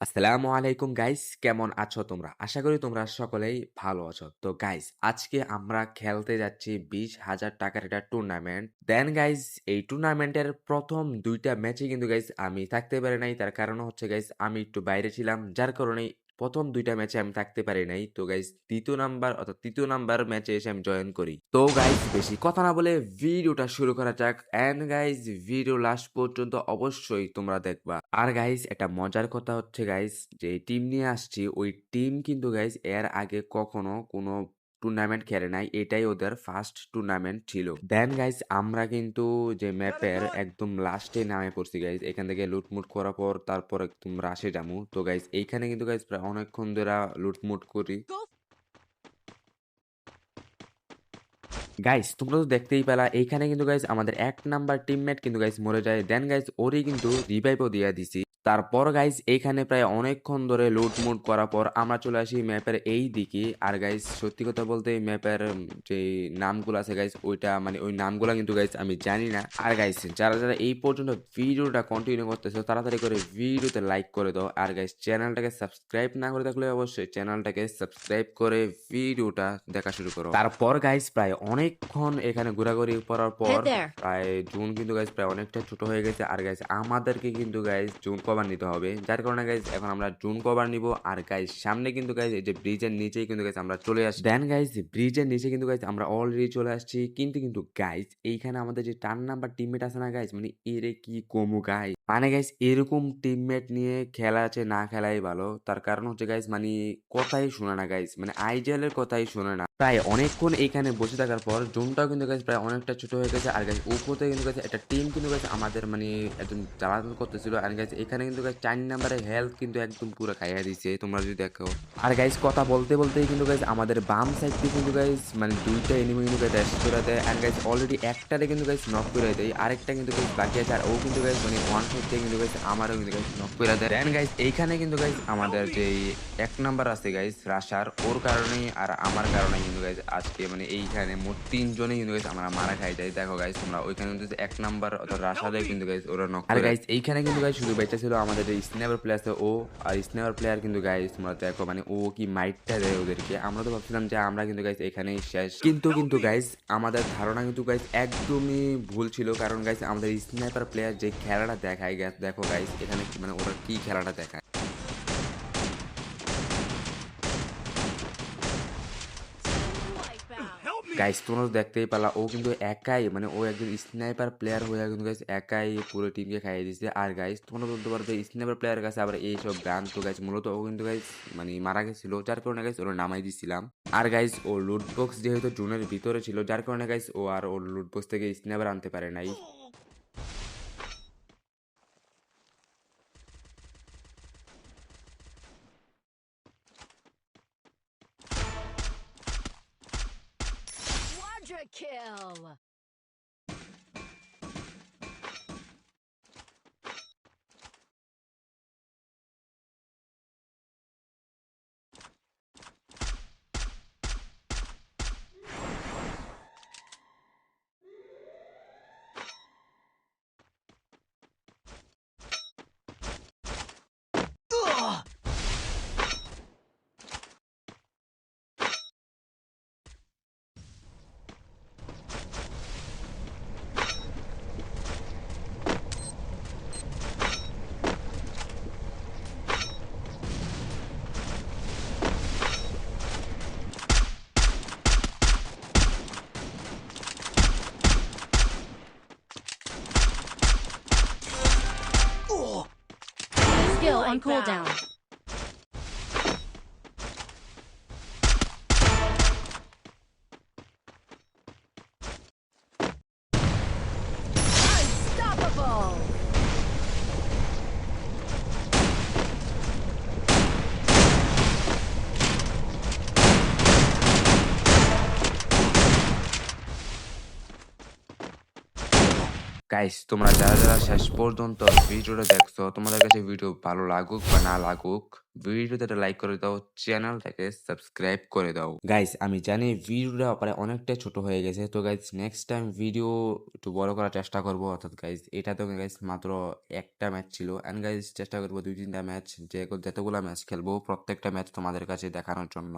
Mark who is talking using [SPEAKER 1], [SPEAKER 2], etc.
[SPEAKER 1] আসসালামু আলাইকুম গাইস কেমন আছো তোমরা? আশা করি তোমরা সকলেই ভালো আছো। তো গাইস আজকে আমরা খেলতে যাচ্ছি ২০,০০০ টাকার একটা টুর্নামেন্ট। দেন গাইস এই টুর্নামেন্টের প্রথম দুইটা ম্যাচে কিন্তু গাইস আমি থাকতে পারি নাই। তার কারণ হচ্ছে গাইস আমি একটু বাইরে ছিলাম। যার কারণেই ১ম ২ টা ম্যাচে আমি থাকতে পারি নাই। তো গাইজ তৃতীয় নাম্বার অর্থাৎ তৃতীয় নাম্বার ম্যাচে এসে আমি জয়েন করি। তো গাইজ বেশি কথা না বলে ভিডিওটা শুরু করা যাক। অ্যান্ড গাইজ ভিডিও লাস্ট পর্যন্ত অবশ্যই তোমরা দেখবা। আর গাইজ একটা মজার কথা হচ্ছে গাইজ যে টিম নিয়ে আসছি, ওই টিম কিন্তু গাইজ এর আগে কখনো কোনো টুর্নামেন্ট খেলে নাই। এটাই ওদের ফার্স্ট টুর্নামেন্ট ছিল। দেন গাইস আমরা কিন্তু যে ম্যাপের একদম লাস্টে নামে পড়ছি গাইস। এখান থেকে লুটমুট করার পর তারপর একদম রাশে যামু। তো গাইস এইখানে কিন্তু গাইস প্রায় অনেকক্ষণ ধইরা লুটমুট করি। গাইস তোমরা তো দেখতেই পেলা, এইখানে কিন্তু গাইস আমাদের এক নাম্বার টিমমেট কিন্তু গাইস মরে যায়। দেন গাইস ওরই কিন্তু রিভাইভও দিয়া দিছি। তারপর গাইস এইখানে প্রায় অনেকক্ষণ ধরে লুটমুট করার পর আমরা চলে আসি ম্যাপের এই দিকে। আর গাইস সত্যি কথা বলতে এই ম্যাপের যে নামগুলো আছে গাইস ওইটা মানে ওই নামগুলা কিন্তু গাইস আমি জানি না। আর গাইস যারা, যারা এই পর্যন্ত ভিডিওটা কন্টিনিউ করতেছে তাড়াতাড়ি করে ভিডিওতে লাইক করে দাও। আর গাইস চ্যানেলটাকে সাবস্ক্রাইব না করে থাকলে অবশ্যই চ্যানেলটাকে সাবস্ক্রাইব করে ভিডিওটা দেখা শুরু করো। তারপর গাইস প্রায় অনেকক্ষণ এখানে ঘোরাঘুরি করার পর প্রায় জুন কিন্তু গাইস প্রায় অনেকটা ছোট হয়ে গেছে। আর গাইস আমাদেরকে কিন্তু গাইস জুন কভার নিতে হবে। যার কারণে গাইস এখন আমরা জুন কভার নিবো। আর গাইস সামনে কিন্তু গাইস এই যে ব্রিজের নিচেই কিন্তু গাইস আমরা চলে আসছি। দেন গাইস ব্রিজের নিচে কিন্তু গাইস আমরা অলরেডি চলে আসছি। কিন্তু, কিন্তু গাইজ এইখানে আমাদের যে ৪ নাম্বার টিমমেট আছে না গাইজ মানে এরে কি কমু গাইস। মানে গাইস এরকম টিমমেট নিয়ে খেলা আছে না খেলাই ভালো। তার কারণ হচ্ছে গাইস মানে কথাই শুনে না গাইস। মানে আইডিয়ালের কথাই শুনে না। প্রায় অনেকক্ষণ এইখানে বসে থাকার পর জুনটাও কিন্তু গাইস প্রায় অনেকটা ছোট হয়ে গেছে। আর গাইস উপর থেকে কিন্তু গাইস একটা টিম কিন্তু গাইস আমাদের মানে একদম জ্বালাতন করতেছিল। আর গাইস এখানে কিন্তু গাইস ৪ নাম্বারের হেলথ কিন্তু একদম পুরা খাইয়া দিছে তোমরা যদি দেখো। আর গাইস কথা বলতে, বলতেই কিন্তু গাইস আমাদের বাম সাইড দিয়ে কিন্তু গাইস মানে ২ টা এনিমি কিন্তু গাইস ড্যাশ করে দেয়। অ্যান্ড গাইস অলরেডি একটারে কিন্তু গাইস নক করে দেয়। আরেকটা কিন্তু গাইস বাকি আছে। আর ও কিন্তু গাইস মানে ওয়ান শট দিয়ে কিন্তু গাইস আমারও কিন্তু গাইস নক করে দেয়। দেন গাইস এইখানে কিন্তু গাইস আমাদের যেই ১ নাম্বার আছে গাইস রাশার ওর কারণেই আর আমার কারণে কিন্তু গাইস আজকে মানে এইখানে মোট ৩ জনেই কিন্তু গাইস আমরা মারা খাই যাই। দেখো গাইস তোমরা ওইখানে কিন্তু এক নাম্বার অর্থাৎ রাশারে কিন্তু গাইস ওরা নক আর গাইস এইখানে কিন্তু গাইস শুধু বেঁচে ছিল আমাদের যে স্নাইপার প্লেয়ার আছে ও আর স্নেপার প্লেয়ার কিন্তু গাইস তোমরা দেখো মানে ও কি মাইটটা দেয় ওদেরকে। আমরা তো ভাবছিলাম যে আমরা কিন্তু গাইস এখানেই শেষ। কিন্তু, কিন্তু গাইস আমাদের ধারণা কিন্তু গাইস একদমই ভুল ছিল। কারণ গাইস আমাদের স্নাইপার প্লেয়ার যে খেলাটা দেখায় গাছ দেখো গাইস এখানে মানে ওরা কি খেলাটা দেখায়। গাইস তোমরা দেখতেই পেলা ও কিন্তু একাই মানে ও একজন স্নাইপার প্লেয়ার হয়ে কিন্তু গাইস একাই পুরো টিমকে খাইয়ে দিছে। আর গাইস তোমরা বলতে পারো যে স্নাইপার প্লেয়ার কাছে আবার এইসব গান তো গাইস মূলত ও কিন্তু গাইস মানে মারা গেছিল। যার কারণে গাইস ওরা নামাই দিছিলাম। আর গাইস ও লুটবক্স যেহেতু জুনের ভিতরে ছিল, যার কারণে গাইস ও আর ও লুটবক্স থেকে স্নাইপার আনতে পারে নাই।
[SPEAKER 2] Kill. Skill on cooldown.
[SPEAKER 1] Guys তোমরা যারা যারা শেষ পর্যন্ত ভিডিওটা দেখছ, তোমাদের কাছে ভিডিও ভালো লাগুক বা না লাগুক, ভিডিওতে একটা লাইক করে দাও, চ্যানেলটাকে সাবস্ক্রাইব করে দাও। গাইস আমি জানি ভিডিওটা প্রায় অনেকটা ছোট হয়ে গেছে, তো গাইস নেক্সট টাইম ভিডিও একটু বড় করার চেষ্টা করব, অর্থাৎ গাইস এটা তো গাইস মাত্র একটা ম্যাচ ছিল। অ্যান্ড গাইস চেষ্টা করব দুই তিনটা ম্যাচ যে যতগুলো ম্যাচ খেলব, প্রত্যেকটা ম্যাচ তোমাদের কাছে দেখানোর জন্য।